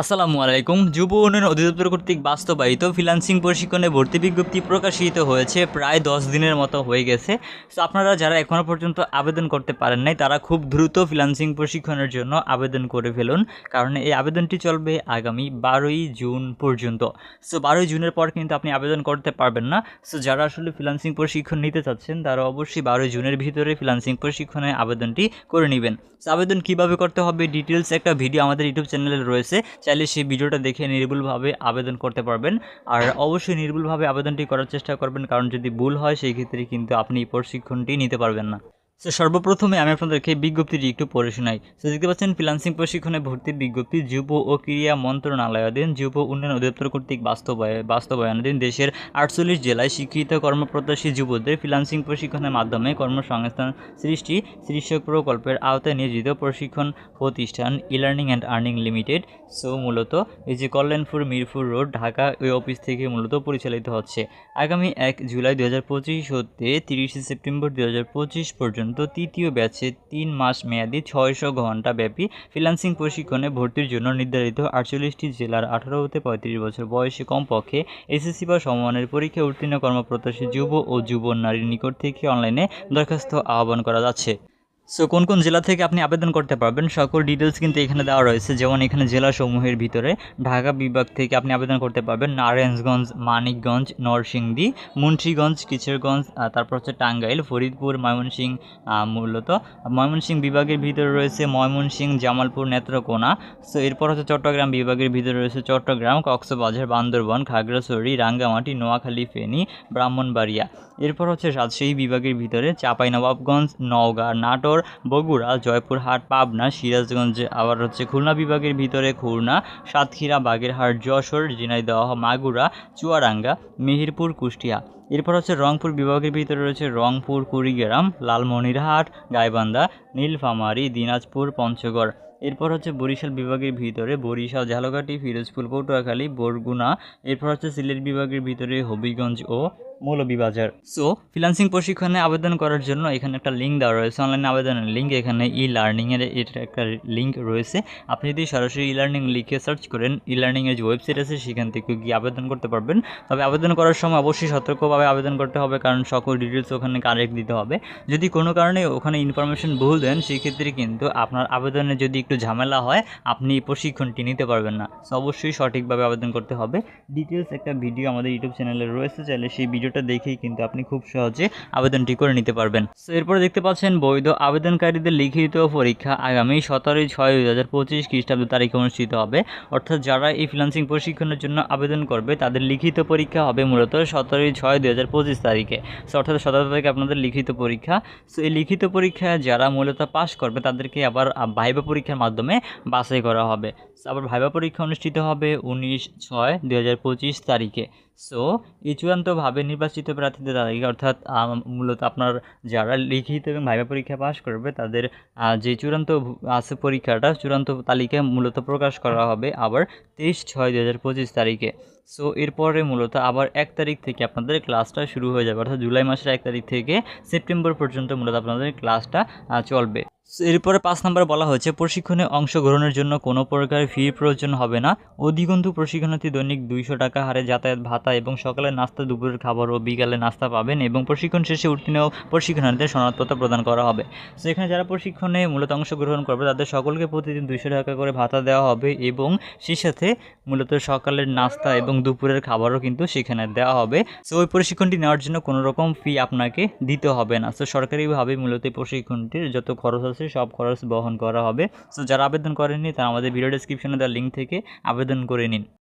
আসসালামু আলাইকুম। যুব উন্নয়ন অধিদপ্তর কর্তৃক বাস্তবায়িত ফ্রিল্যান্সিং প্রশিক্ষণে ভর্তি বিজ্ঞপ্তি প্রকাশিত হয়েছে প্রায় দশ দিনের মতো হয়ে গেছে। সো আপনারা যারা এখনও পর্যন্ত আবেদন করতে পারেন নাই, তারা খুব দ্রুত ফ্রিল্যান্সিং প্রশিক্ষণের জন্য আবেদন করে ফেলুন, কারণ এই আবেদনটি চলবে আগামী বারোই জুন পর্যন্ত। সো বারোই জুনের পর কিন্তু আপনি আবেদন করতে পারবেন না। সো যারা আসলে ফ্রিল্যান্সিং প্রশিক্ষণ নিতে চাচ্ছেন, তারা অবশ্যই বারোই জুনের ভিতরে ফ্রিল্যান্সিং প্রশিক্ষণে আবেদনটি করে নেবেন। সো আবেদন কীভাবে করতে হবে ডিটেলস একটা ভিডিও আমাদের ইউটিউব চ্যানেলে রয়েছে। চাইলে সেই ভিডিওটা দেখে নির্ভুলভাবে আবেদন করতে পারবেন। আর অবশ্যই নির্ভুলভাবে আবেদনটি করার চেষ্টা করবেন, কারণ যদি ভুল হয়, সেই ক্ষেত্রে কিন্তু আপনি প্রশিক্ষণটি নিতে পারবেন না। তো সর্বপ্রথমে আমি আপনাদেরকে বিজ্ঞপ্তিটি একটু পড়ে শোনাই। তো দেখতে পাচ্ছেন ফ্রিলান্সিং প্রশিক্ষণে ভর্তির বিজ্ঞপ্তি, যুব ও ক্রীড়া মন্ত্রণালয়াধীন, যুব উন্নয়ন অধিদপ্তর কর্তৃক বাস্তবায় বাস্তবায়নাধীন দেশের আটচল্লিশ জেলায় শিক্ষিত কর্মপ্রত্যাশী যুবদের ফ্রিলান্সিং প্রশিক্ষণের মাধ্যমে কর্মসংস্থান সৃষ্টি, শীর্ষক প্রকল্পের আওতায় নিয়োজিত প্রশিক্ষণ প্রতিষ্ঠান E learning and earning limited so মূলত এই যে কল্যাণপুর, মিরপুর রোড, ঢাকা, ওই অফিস থেকে মূলত পরিচালিত হচ্ছে। আগামী এক জুলাই দু হাজার পঁচিশ হতে তিরিশে সেপ্টেম্বর দু হাজার পঁচিশ পর্যন্ত তৃতীয় ব্যাচে তিন মাস মেয়াদি ছয়শো ঘণ্টা ব্যাপী ফ্রিলান্সিং প্রশিক্ষণে ভর্তির জন্য নির্ধারিত আটচল্লিশটি জেলার আঠারো হতে পঁয়ত্রিশ বছর বয়সে কমপক্ষে এসএসসি বা সমমানের পরীক্ষায় উত্তীর্ণ কর্মপ্রত্যাশী যুব ও যুব নারীর নিকট থেকে অনলাইনে দরখাস্ত আহ্বান করা যাচ্ছে। সো কোন কোন জেলা থেকে আপনি আবেদন করতে পারবেন? সকল ডিটেলস কিন্তু এখানে দেওয়া রয়েছে। যেমন এখানে জেলাসমূহের ভিতরে ঢাকা বিভাগ থেকে আপনি আবেদন করতে পারবেন। নারায়ণগঞ্জ, মানিকগঞ্জ, নরসিংদী, মুন্সীগঞ্জ, কিশোরগঞ্জ তারপর হচ্ছে টাঙ্গাইল, ফরিদপুর, ময়মনসিং মূলত। ময়মনসিংহ বিভাগের ভিতরে রয়েছে ময়মনসিংহ জামালপুর, নেত্রকোনা। সো এরপর হচ্ছে চট্টগ্রাম বিভাগের ভিতরে রয়েছে চট্টগ্রাম, কক্সবাজার, বান্দরবন, খাগড়াছড়ি, রাঙ্গামাটি, নোয়াখালী, ফেনী, ব্রাহ্মণবাড়িয়া। এরপর হচ্ছে রাজশাহী বিভাগের ভিতরে, চাঁপাইনবাবগঞ্জ, নওগাঁ, নাটোর বগুড়া, জয়পুরহাট, পাবনা, সিরাজগঞ্জ, আবার হচ্ছে খুলনা বিভাগের ভিতরে খুলনা, সাতক্ষীরা, বাগেরহাট, যশোর, ঝিনাইদহ, মাগুরা, চুয়াডাঙ্গা, মেহেরপুর, কুষ্টিয়া। এরপর হচ্ছে রংপুর বিভাগের ভিতরে রয়েছে রংপুর, কুড়িগ্রাম, লালমনিরহাট, গাইবান্ধা, নীলফামারী, দিনাজপুর, পঞ্চগড়। এরপর হচ্ছে বরিশাল বিভাগের ভিতরে বরিশাল, ঝালকাঠি, ফিরোজপুর, পটুয়াখালী, বরগুনা। এরপর হচ্ছে সিলেট বিভাগের ভিতরে হবিগঞ্জ ও মৌলভীবাজার। সো ফ্রিল্যান্সিং প্রশিক্ষণে আবেদন করার জন্য এখানে একটা লিঙ্ক দেওয়া রয়েছে। অনলাইনে আবেদনের লিঙ্ক এখানে ই লার্নিংয়ের এর একটা লিঙ্ক রয়েছে। আপনি যদি সরাসরি ই লার্নিং লিখে সার্চ করেন ই লার্নিংয়ের যে ওয়েবসাইট আছে, সেখান থেকে গিয়ে আবেদন করতে পারবেন। তবে আবেদন করার সময় অবশ্যই সতর্কভাবে আবেদন করতে হবে, কারণ সকল ডিটেলস ওখানে কারেক্ট দিতে হবে। যদি কোনো কারণে ওখানে ইনফরমেশন ভুল দেন, সেক্ষেত্রে কিন্তু আপনার আবেদনে যদি একটু ঝামেলা হয়, আপনি প্রশিক্ষণটি নিতে পারবেন না। অবশ্যই সঠিকভাবে আবেদন করতে হবে। ডিটেলস একটা ভিডিও আমাদের ইউটিউব চ্যানেলে রয়েছে, চাইলে সেই ভিডিওটা দেখেই কিন্তু আপনি খুব সহজে আবেদনটি করে নিতে পারবেন। সো এরপরে দেখতে পাচ্ছেন, বৈধ আবেদনকারীদের লিখিত পরীক্ষা আগামী সতেরোই ছয় দুই হাজার পঁচিশ খ্রিস্টাব্দ তারিখে অনুষ্ঠিত হবে। অর্থাৎ যারা এই ফ্রিল্যান্সিং প্রশিক্ষণের জন্য আবেদন করবে, তাদের লিখিত পরীক্ষা হবে মূলত সতেরোই ছয় দুই হাজার পঁচিশ তারিখে। সো অর্থাৎ সতেরো তারিখে আপনাদের লিখিত পরীক্ষা। সো এই লিখিত পরীক্ষায় যারা মূলত পাস করবে, তাদেরকে আবার ভাইবা পরীক্ষার মাধ্যমে বাছাই করা হবে। আবার ভাইবা পরীক্ষা অনুষ্ঠিত হবে উনিশ ছয় পঁচিশ তারিখে। সো এই চূড়ান্তভাবে নির্বাচিত প্রার্থীদের তালিকা, অর্থাৎ মূলত আপনার যারা লিখিত এবং ভাইবা পরীক্ষা পাশ করবে, তাদের যে চূড়ান্ত আছে পরীক্ষাটা, চূড়ান্ত তালিকা মূলত প্রকাশ করা হবে আবার তেইশ ছয় দু হাজার পঁচিশ তারিখে। সো এরপরে মূলত আবার এক তারিখ থেকে আপনাদের ক্লাসটা শুরু হয়ে যাবে। অর্থাৎ জুলাই মাসের এক তারিখ থেকে সেপ্টেম্বর পর্যন্ত মূলত আপনাদের ক্লাসটা চলবে। এরপরে পাঁচ নম্বরে বলা হয়েছে, প্রশিক্ষণে অংশগ্রহণের জন্য কোনো প্রকার ফির প্রয়োজন হবে না। অধিকন্তু প্রশিক্ষণার্থী দৈনিক দুইশো টাকা হারে যাতায়াত, ভাতা এবং সকালে নাস্তা, দুপুরের খাবার ও বিকালে নাস্তা পাবেন এবং প্রশিক্ষণ শেষে উত্তীর্ণ প্রশিক্ষণার্থীদের সনদপত্র প্রদান করা হবে। সো এখানে যারা প্রশিক্ষণে মূলত অংশগ্রহণ করবে, তাদের সকলকে প্রতিদিন দুইশো টাকা করে ভাতা দেওয়া হবে এবং সেই সাথে মূলত সকালের নাস্তা এবং দুপুরের খাবারও কিন্তু সেখানে দেওয়া হবে। সো ওই প্রশিক্ষণটি নেওয়ার জন্য কোনো রকম ফি আপনাকে দিতে হবে না। সো সরকারিভাবে মূলত প্রশিক্ষণটির যত খরচ আছে, সব খরচ বহন করা হবে। সো যারা আবেদন করেননি, তারা আমাদের ভিডিও ডিসক্রিপশনে দেওয়া লিঙ্ক থেকে আবেদন করে নিন।